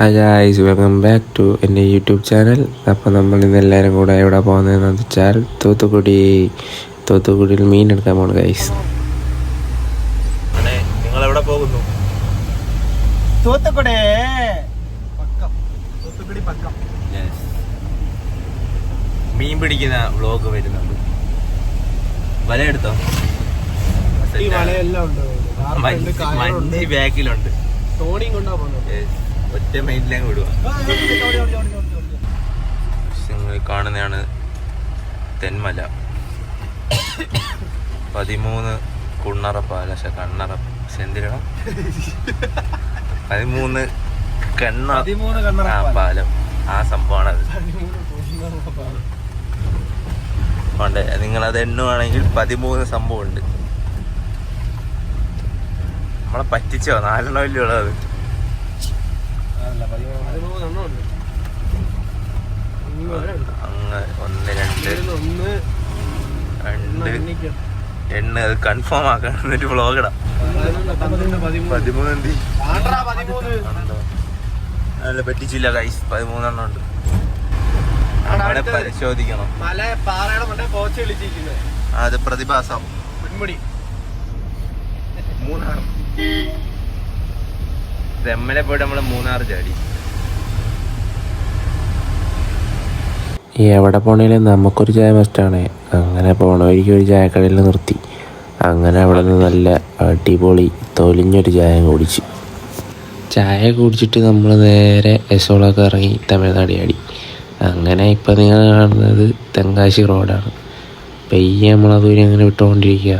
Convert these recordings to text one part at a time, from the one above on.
Hi guys welcome back to എന്റെ YouTube channel അപ്പോൾ നമ്മൾ ഇന്ന് എല്ലാവരും കൂടെ എവിടെ പോകുന്നതെന്ന് വെച്ചാൽ തൂത്തുക്കുടി. തൂത്തുക്കുടിയിൽ മീൻ എടുക്കാൻ പോകണം ഗൈസ് നിങ്ങൾ എവിടെ പോകുന്നു? തൂത്തുക്കുടി. പക്കം. തൂത്തുക്കുടി പക്കം. മീൻ പിടിക്കുന്ന വ്ലോഗ് വരുന്നുണ്ട്. വല എടുത്തോ? ഈ വലയെല്ലാം ഉണ്ട്. മഞ്ഞ് ബാക്കിലുണ്ട്. തോണിയും കൊണ്ടാ പോകുന്നത്. ഒറ്റ മൈൻഡിലേക്ക് വിടുക നിങ്ങൾ കാണുന്നതാണ് തെന്മല. പതിമൂന്ന് കുണ്ണറ പാലശ കണ്ണറ എന്തിനാ പതിമൂന്ന് കണ്ണ ആ പാലം. ആ സംഭവമാണത്. ഉണ്ട്. നിങ്ങളത് എണ്ണുവാണെങ്കിൽ പതിമൂന്ന് സംഭവം ഉണ്ട് നമ്മളെ പറ്റിച്ചോ? നാലെണ്ണം വലിയ ഉള്ളത്? ഒന്ന് രണ്ട്. രണ്ട്. എണ്ണ അത് കൺഫേം ആക്കണം എന്നിട്ട് വ്ളോഗ് ഇടാം. പതിനൊന്ന്, പന്ത്രണ്ട്, പതിമൂന്ന്. എന്തി. അല്ല പറ്റിച്ചില്ല കൈസ് പതിമൂന്നെണ്ണം ഉണ്ട്. അവിടെ. പരിശോധിക്കണം. അത് പ്രതിഭാസം. പെൺമുടി മൂന്നാർ തെമ്മലെ പോയിട്ട് നമ്മൾ മൂന്നാർ ചാടി. ഈ എവിടെ പോണേലും നമുക്കൊരു ചായ മസ്റ്റാണ് അങ്ങനെ പോണ വഴിക്ക് ഒരു ചായക്കടയിൽ നിർത്തി. അങ്ങനെ അവിടെ നിന്ന് നല്ല അടിപൊളി തൊലിഞ്ഞൊരു ചായ കുടിച്ച്. ചായ കുടിച്ചിട്ട് നമ്മൾ നേരെ എസോളൊക്കെ ഇറങ്ങി തമിഴ്നാട് ചാടി. അങ്ങനെ ഇപ്പം നിങ്ങൾ കാണുന്നത് തെങ്കാശി റോഡാണ് പെയ്യെ നമ്മളതുവരെ അങ്ങനെ വിട്ടുകൊണ്ടിരിക്കുക.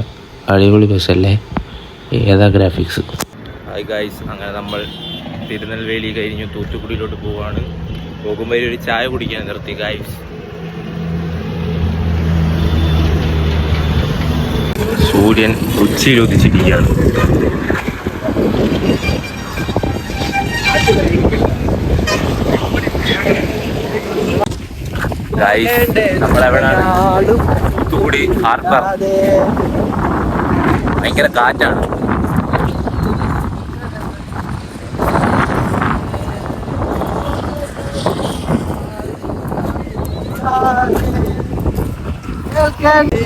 അടിപൊളി ബസ്സല്ലേ ഏതാ ഗ്രാഫിക്സ് ഹായ് ഗായ്സ് അങ്ങനെ നമ്മൾ തിരുനെൽവേലി കഴിഞ്ഞു തൂത്തുക്കുടിയിലോട്ട് പോവാണ്. പോകുമ്പോൾ ഒരു ചായ കുടിക്കാൻ നിർത്തി ഗായ്സ് സൂര്യൻ ഉച്ചയിൽ ഉദിച്ചിരിക്കുകയാണ് ഗായ്സ് നമ്മളെവിടാണ് തൂത്തുക്കുടി ഭയങ്കര കാറ്റാണ്.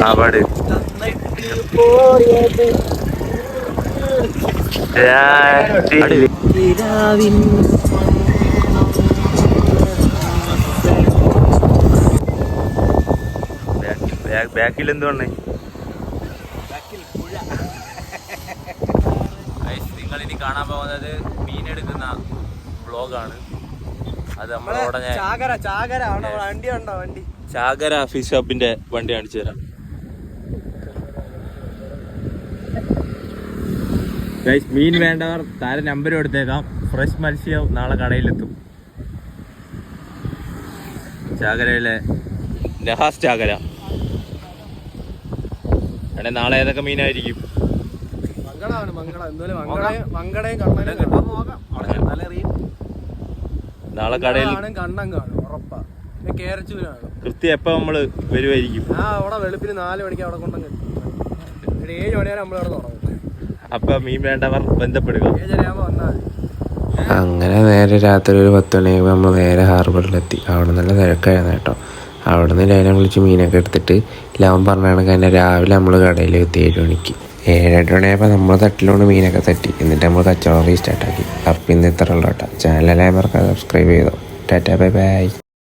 അവിടെ. ബാക്കിൽ എന്തുകൊണ്ടേ നിങ്ങൾ ഇനി കാണാൻ പോകുന്നത് മീനെടുക്കുന്ന വ്ളോഗാണ് അത് നമ്മളോടെ ഞാൻ ചാകര ചാകര വണ്ടി ഉണ്ടോ? വണ്ടി. ചാകര ഫിഷ് ഷോപ്പിന്റെ വണ്ടി കാണിച്ചു തരാം. ഗൈസ് മീൻ വേണ്ടവർ താര നമ്പർ കൊടുത്തേക്കാം. ഫ്രഷ് മത്സ്യം നാളെ കടയിലെത്തും. ചാകരയിലെ നഹാസ് ചാകര. എടേ നാളെ ഏതൊക്കെ മീനായിരിക്കും? മംഗളാണ് മംഗള. എന്തായാലും മംഗളയും കണ്ണനും നോക്കാം നാളെ കടയിൽ കണ്ണം കണ്ണൻ കാണും ഉറപ്പാ. കൃത്യം എപ്പോ നമ്മൾ വരുമായിരിക്കും ആ അവിടെ വെളുപ്പിന് നാല് മണിക്ക് അവിടെ കൊണ്ടു ഏഴ് മണി വരെ നമ്മൾ അവിടെ തുടങ്ങും. അപ്പൊ മീൻ വേണ്ടവർ ബന്ധപ്പെടുക. അങ്ങനെ നേരെ രാത്രി ഒരു പത്ത് മണിയാകുമ്പോൾ നമ്മൾ നേരെ ഹാർബറിലെത്തി അവിടെ നല്ല തിരക്കായിരുന്നു കേട്ടോ. അവിടെ നിന്ന് ലൈനം വിളിച്ച് മീനൊക്കെ എടുത്തിട്ട് ലവൻ പറഞ്ഞ കണക്ക് തന്നെ രാവിലെ നമ്മൾ കടയിൽ എത്തി ഏഴ് മണിക്ക്. ഏഴെട്ട് മണിയായപ്പോൾ നമ്മൾ തട്ടിലോണ്ട് മീനൊക്കെ തട്ടി. എന്നിട്ട് നമ്മൾ കച്ചവടം റീസ്റ്റാർട്ടാക്കി അപ്പം ഇന്ന് ഇത്ര ഉള്ളൂ കേട്ടോ. മറക്കാതെ സബ്സ്ക്രൈബ് ചെയ്തോ. Tata bye by